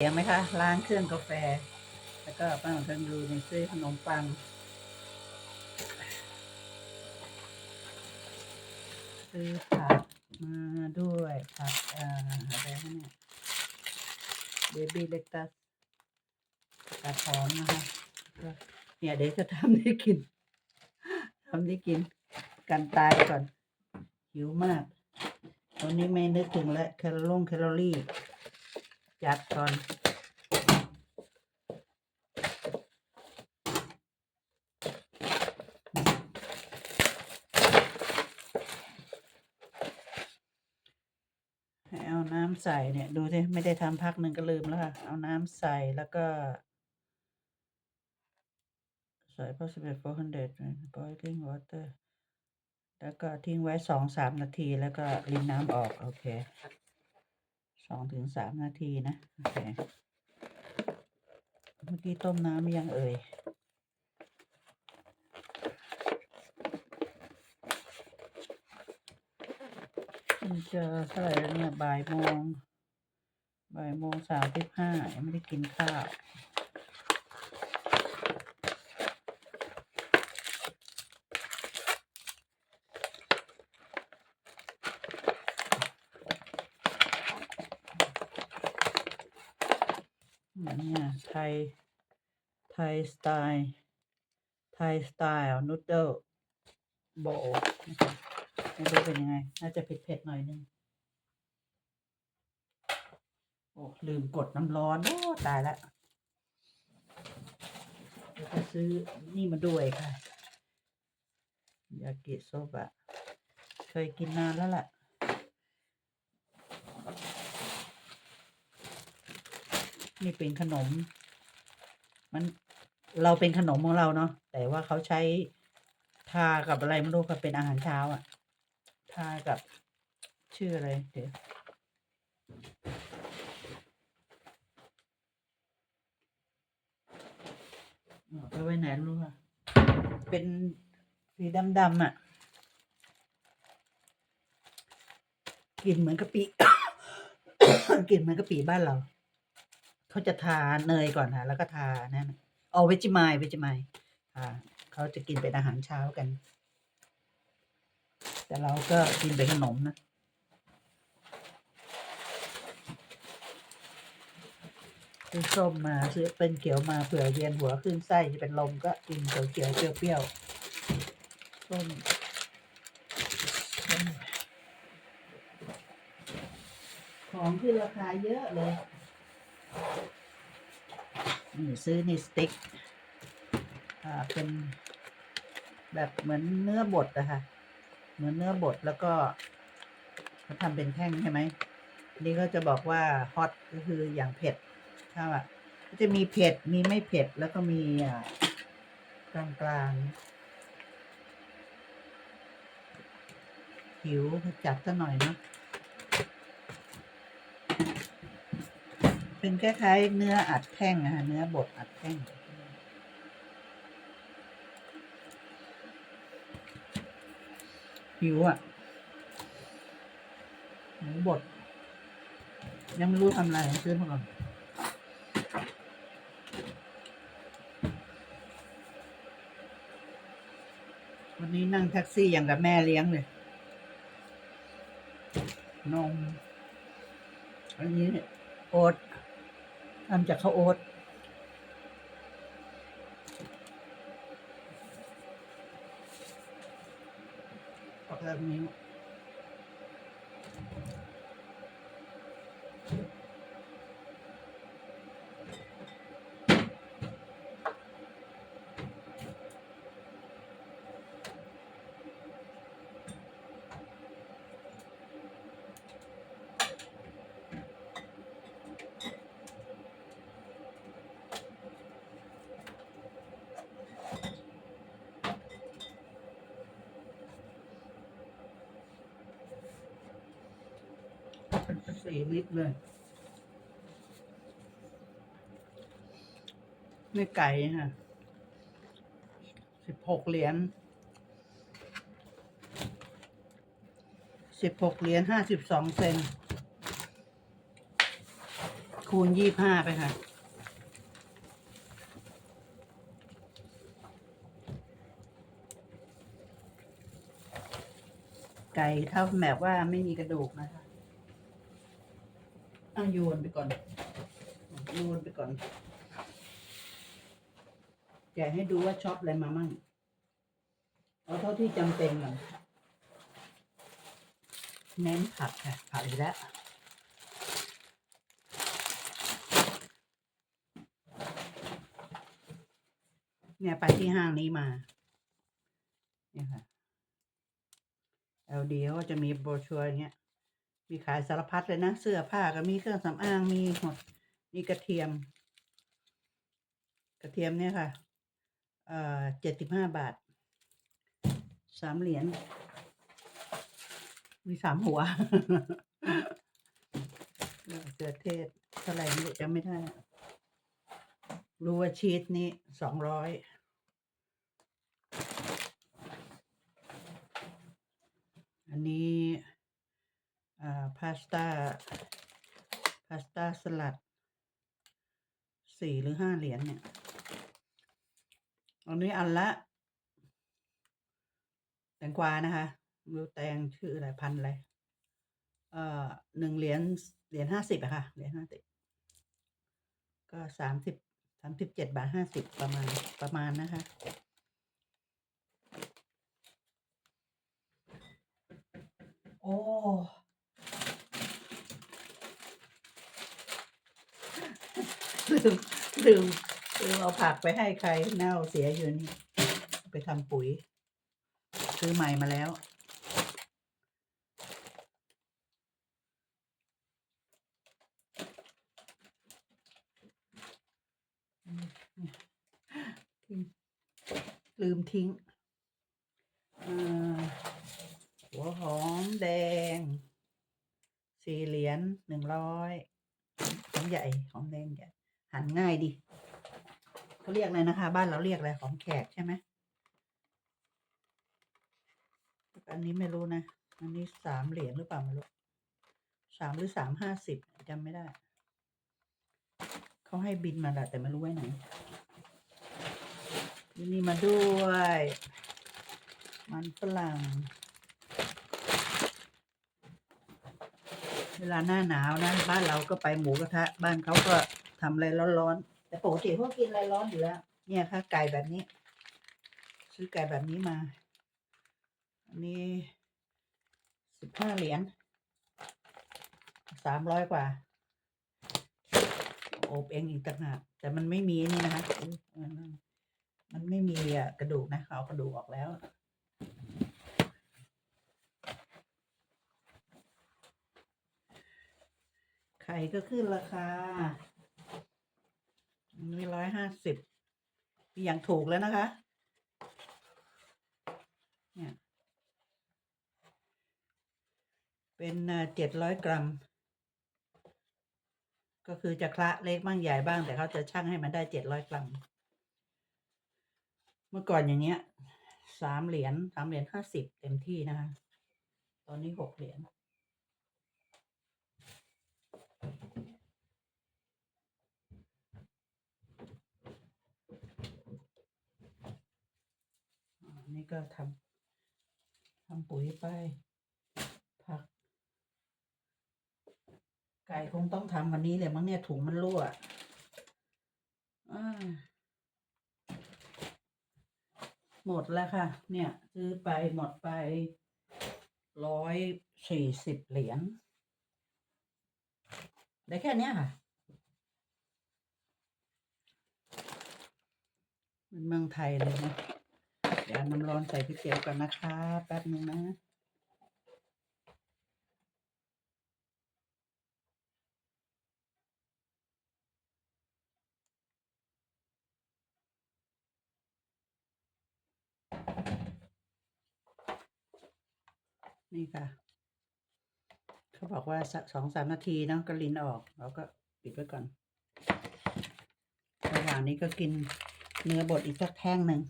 เสียงไหมคะล้างเครื่องกาแฟ แล้วก็ป้าของเพิ่งดูในซื้อขนมปัง ซื้อผักมาด้วยผักอ่าอะไรนะเนี่ยเบบี้เล็กตัสกระถอนนะคะเนี่ยเดี๋ยวจะทำได้กินทำได้กิน กันตายก่อนหิวมาก วันนี้ไม่นึกถึงแล้วแคลอรี่ จัดก่อนให้เอาน้ำใส่เนี่ยดูสิไม่ได้ทำพักหนึ่งก็ลืมแล้วค่ะ เอาน้ำใส่แล้วก็ ใส่ possible four hundred boiling water แล้วก็ทิ้งไว้สองสามนาทีแล้วก็รินน้ำออก โอเค สองถึงสามนาทีนะโอเคเมื่อกี้ต้มน้ำยังเอ่ยมันจะเท่าไหร่แล้วเนี่ยบ่ายโมงบ่ายโมงสามสิบห้ายังไม่ได้กินข้าว เนี่ยเนี่ยไทย ไทยสไตล์ ไทยสไตล์นูดเดิลโบนะคะไม่รู้เป็นยังไง น่าจะเผ็ดๆหน่อยนึง โอ้ ลืมกดน้ำร้อน โอ้ ตายแล้วเดี๋ยวจะซื้อนี่มาด้วยค่ะ ยากิโซบะ เคยกินนานแล้วล่ะนี่เป็นขนม มัน เราเป็นขนมของเราเนาะแต่ว่าเขาใช้ทากับอะไรไม่รู้ค่ะเป็นอาหารเช้าอะทากับชื่ออะไรเดี๋ยวเอาไปไว้ไหนรู้ค่ะเป็นสีดำๆอะกลิ่นเหมือนกะปิกลิ่นเหมือนกะปิบ้านเรา เขาจะทาเนยก่อนค่ะแล้วก็ทานั่น เอาเวจิมายเวจิมายอ่าเขาจะกินเป็นอาหารเช้ากัน แต่เราก็กินเป็นขนมนะซื้อส้มมาซื้อเป็นเขียวมาเผื่อเวียนหัวขึ้นไส้จะเป็นลมก็กินเขียวเขียวเปรี้ยวๆส้มส้มของขึ้นราคาเยอะเลย นี่ซื้อนี่สติ๊กอ่าเป็นแบบเหมือนเนื้อบดอะค่ะเหมือนเนื้อบดแล้วก็เขาทำเป็นแท่งใช่ไหมนี่ก็จะบอกว่าฮอตก็คืออย่างเผ็ดถ้าว่าก็จะมีเผ็ดมีไม่เผ็ดแล้วก็มีอ่ากลางกลางๆหิวจัดซะหน่อยเนาะ เป็นคล้ายๆเนื้ออัดแท่งอะฮะเนื้อบดอัดแท่งหิวอะหมูบด ยังไม่รู้ทำอะไรซื้อมาก่อนวันนี้นั่งแท็กซี่อย่างกับแม่เลี้ยงเลย นม อันนี้โอ๊ต ทำจากข้าวโอ๊ตออกแบบนี้ สี่ลิตรเลยไม่ไก่ฮะสิบหกเหรียญสิบหกเหรียญห้าสิบสองเซน คูณยี่ห้าไปค่ะไก่เท่าแบบว่าไม่มีกระดูกนะคะ อะโยนไปก่อนโยนไปก่อนแกให้ดูว่าชอบอะไรมามั่งเอาเท่าที่จำเป็นก่อนเน้นผักค่ะผักอีกแล้วเนี่ยไปที่ห้างนี้มา เนี่ยค่ะ LD เขาก็จะมีโบรชัวร์เงี้ย มีขายสารพัดเลยนะ เสื้อผ้าก็มีเครื่องสำอางมีหมดมีกระเทียม กระเทียมเนี่ยค่ะเอ่อเจ็ดสิบห้าบาทสามเหรียญมีสามหัวมะเขือเทศเท่าไหร่ไม่จำไม่ได้ รู้ว่าชีสนี่สองร้อยอันนี้ อ่าพาสต้าพาสต้าสลัดสี่หรือห้าเหรียญเนี่ยอันนี้อันละ แตงกวานะคะม่รู้แตงชื่ออะไรพันอะไรเอ่อหนึ่งเหรียญเหรียญห้าสิบอะค่ะเหรียญห้าสิบก็สามสิบสามสิบเจ็ดบาทห้าสิบประมาณประมาณนะคะโอ้ ลืมลืมลืมเอาผักไปให้ใครเน่าเสียอยู่นี่ ไปทำปุ๋ย ซื้อใหม่มาแล้ว ลืมทิ้งหัวหอมแดง สี่เหรียญหนึ่งร้อย อมใหญ่หอมแดงใหญ่หั่นง่ายดิเขาเรียกอะไรนะคะ บ้านเราเรียกอะไรหอมแขกใช่ไหมอันนี้ไม่รู้นะอันนี้สามเหรียญหรือเปล่าไม่รู้สามหรือสามห้าสิบจำไม่ได้เขาให้บินมาแหละแต่ไม่รู้ไว้ไหนนี่มาด้วย มันฝรั่ง เวลาหน้าหนาวนะบ้านเราก็ไปหมูกระทะ บ้านเขาก็ทำอะไรร้อนๆแต่ปกติเขากินอะไรร้อนอยู่แล้ว เนี่ยค่ะไก่แบบนี้ ซื้อไก่แบบนี้มา อันนี้สิบห้าเหรียญสามร้อยกว่าโอบเองอีกต่างหากแต่มันไม่มีนี่นะคะมันไม่มีอะกระดูกนะเขาเอากระดูกออกแล้ว ไข่ก็ขึ้นราคาอันนี้ร้อยห้าสิบอย่างถูกแล้วนะคะ เนี่ย เป็นเจ็ดร้อยกรัม ก็คือจะคละเล็กบ้างใหญ่บ้าง แต่เขาจะชั่งให้มันได้เจ็ดร้อยกรัม เมื่อก่อนอย่างเงี้ยสามเหรียญสามเหรียญห้าสิบเต็มที่นะคะ ตอนนี้หกเหรียญ ก็ทำทำปุ๋ยไป ผัก ไก่คงต้องทำวันนี้เลยมั้งเนี่ยถุงมันรั่วหมดแล้วค่ะ เนี่ยซื้อไปหมดไปร้อยสี่สิบเหรียญได้แค่นี้ค่ะเหมือนเมืองไทยเลยนะ ดี๋ยวน้ำร้อนใส่พริกเจียวก่อนนะคะ แป๊บนึงนะนี่ค่ะ เขาบอกว่าสองสามนาทีเนอะก็ลินออกแล้วก็ปิดไว้ก่อน ระหว่างนี้ก็กินเนื้อบดอีกสักแท่งหนึ่ง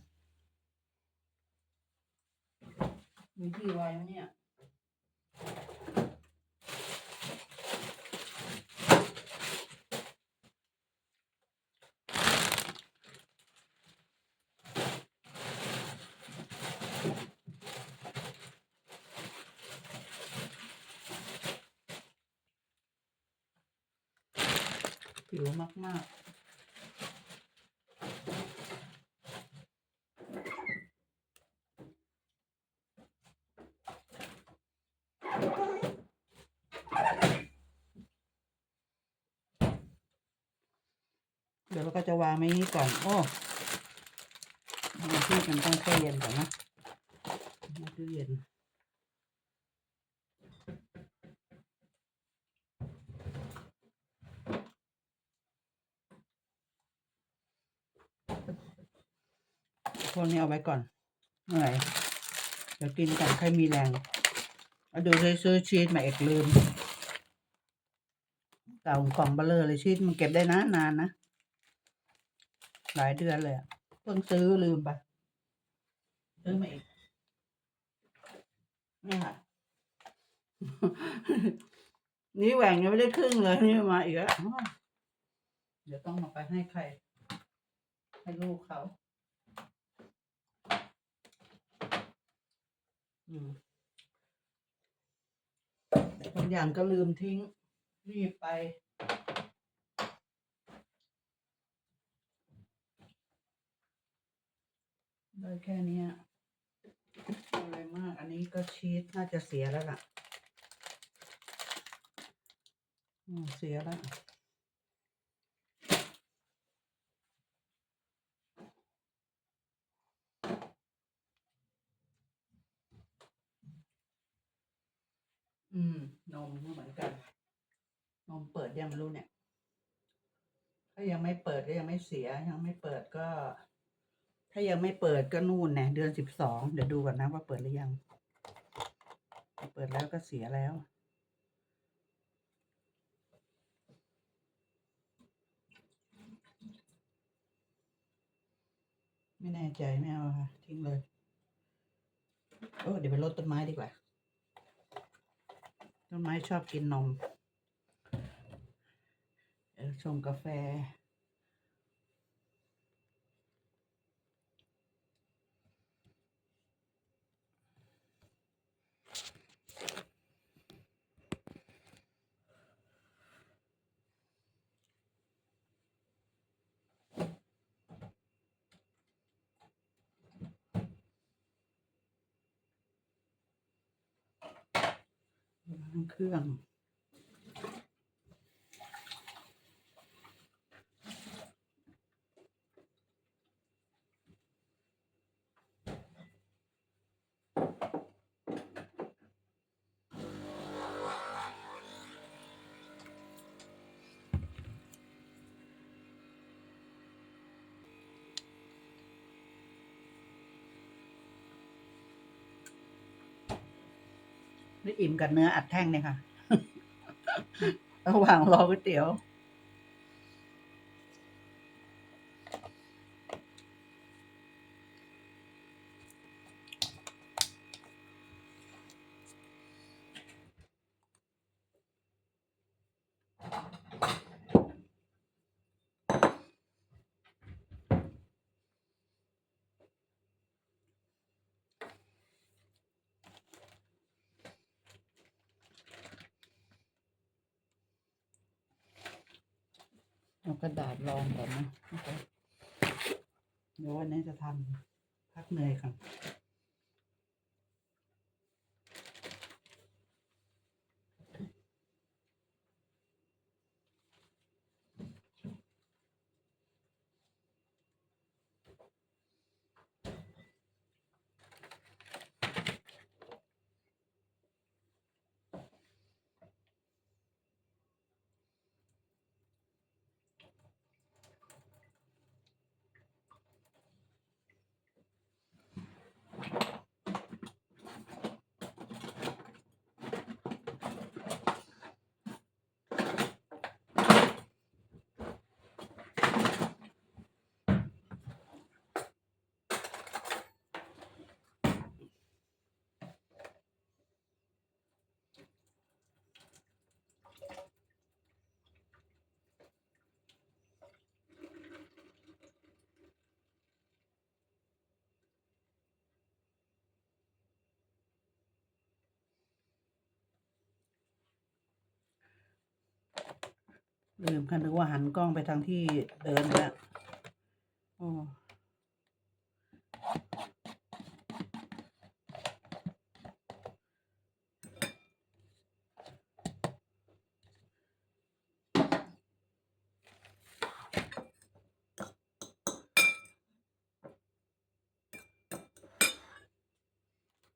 มีที่ว้ไมเนี่ยผิวมากๆ ไว้นี้ก่อน โอ้มาที่มันต้องแช่เย็นก่อนนะมาตู้เย็นพวกนี้เอาไว้ก่อนเหนื่อยเดี๋ยวกินกันใครมีแรงเอาดูเลยซื้อชีสมาเอกลืมเก่ากล่องเบลเลอร์เลยชีสมันเก็บได้นะนานนะ หลายเดือนเลยเพิ่งซื้อลืมไปซื้อมาอีกนี่ค่ะ นี่แหว่งยังไม่ได้ครึ่งเลยนี่มาอีกแล้วเดี๋ยวต้องมาไปให้ใคร ให้ลูกเขาอืมบางอย่างก็ลืมทิ้ง รีบไป ได้แค่นี้ไม่อะไรมาก อันนี้ก็ชีสน่าจะเสียแล้วล่ะอืมเสียแล้วอืม นมก็เหมือนกัน นมเปิดยังไม่รู้เนี่ย ถ้ายังไม่เปิดก็ยังไม่เสียยังไม่เปิดก็ ถ้ายังไม่เปิดก็นู่นเนี่ยเดือนสิบสองเดี๋ยวดูก่อนนะว่าเปิดหรือยัง เปิดแล้วก็เสียแล้ว ไม่แน่ใจไม่เอาค่ะ ทิ้งเลยโอ้เดี๋ยวไปรดต้นไม้ดีกว่า ต้นไม้ชอบกินนมชงกาแฟ ล้าง เครื่อง ได้อิ่มกับเนื้ออัดแท่งเนี่ยค่ะระหว่างรอก๋วยเตี๋ยว เอากระดาษรองก่อนนะนะคะเดี๋ยววันนี้จะทำพักเหนื่อยก่อน ลืมค่ะนึกว่าหันกล้องไปทางที่เดินแล้วโอ้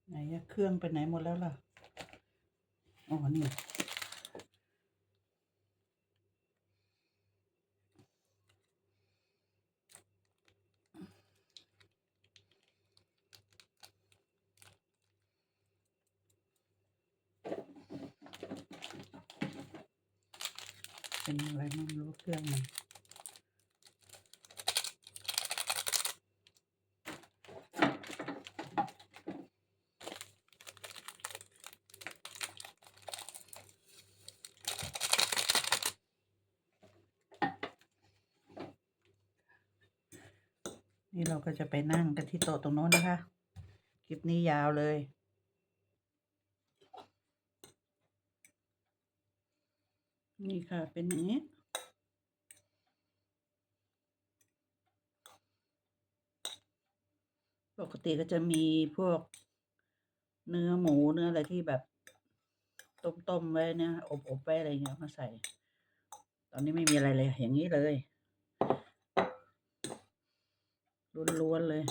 ไหนอะเครื่องไปไหนหมดแล้วล่ะ อ๋อ นี่ เป็นอะไรไม่รู้เครื่องมันนี่เราก็จะไปนั่งกันที่โต๊ะตรงโน้นนะคะ คลิปนี้ยาวเลย นี่ค่ะเป็นอย่างนี้ ปกติก็จะมีพวกเนื้อหมูเนื้ออะไรที่แบบต้มๆไว้เนี่ยอบๆไว้อะไรเงี้ยมาใส่ ตอนนี้ไม่มีอะไรเลย อย่างนี้เลยล้วนๆเลย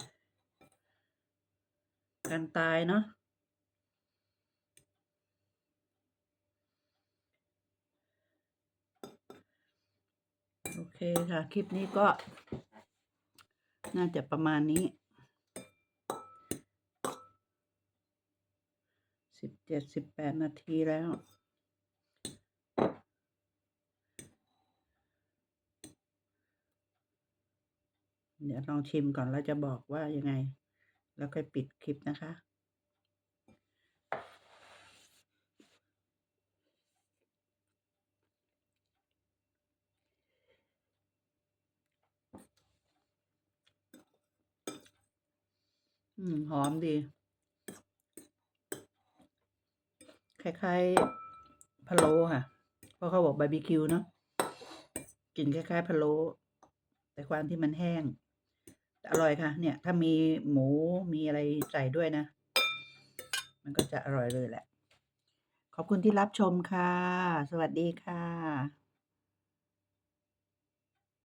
การตายเนาะ โอเคค่ะ คลิปนี้ก็ น่าจะประมาณนี้สิบเจ็ดสิบแปดนาทีแล้ว เดี๋ยวลองชิมก่อนแล้วจะบอกว่ายังไง แล้วค่อยปิดคลิปนะคะ อืม หอมดี คล้ายๆพะโล้ค่ะ เพราะเขาบอกบาร์บีคิวเนาะกลิ่นคล้ายๆพะโล้แต่ความที่มันแห้ง อร่อยค่ะ เนี่ย ถ้ามีหมูมีอะไรใส่ด้วยนะ มันก็จะอร่อยเลยแหละ ขอบคุณที่รับชมค่ะ สวัสดีค่ะ